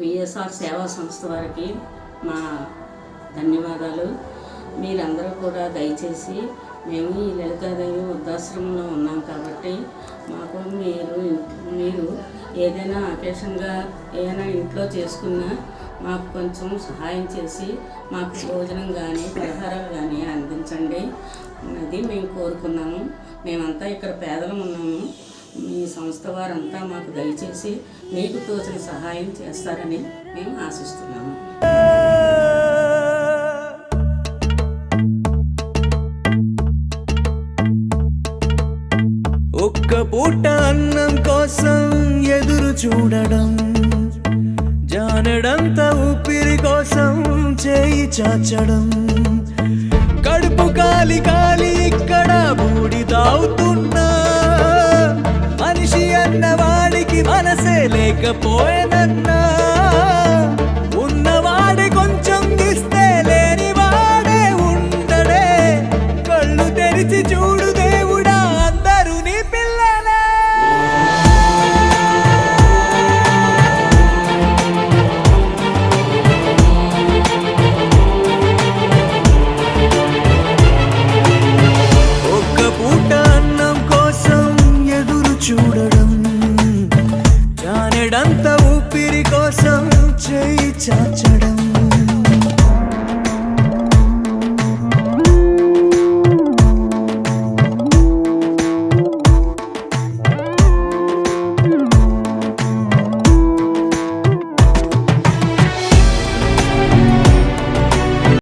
VSR సేవా సంస్థ వారికి మా ధన్యవాదాలు. మీరందరూ కూడా దయచేసి మేము ఈ లలితాదేవి వృద్ధాశ్రమంలో ఉన్నాం కాబట్టి మాకు మీరు మీరు ఏదైనా అకేషన్గా ఏదైనా ఇంట్లో చేసుకున్నా మాకు కొంచెం సహాయం చేసి మాకు భోజనం కానీ పరిహారాలు కానీ అందించండి. అది మేము కోరుకున్నాము. మేమంతా ఇక్కడ పేదలం ఉన్నాము. మీ సంస్థ వారంతా మాకు దయచేసి మీకు తోచిన సహాయం చేస్తారని మేము ఆశిస్తున్నాము. ఒక్క పూట అన్నం కోసం ఎదురు చూడడం జానడంత ఊపిరి కోసం చేయి చాచడం కడుపు కాలిక ఆశే లేకపోయేనన్నా touch.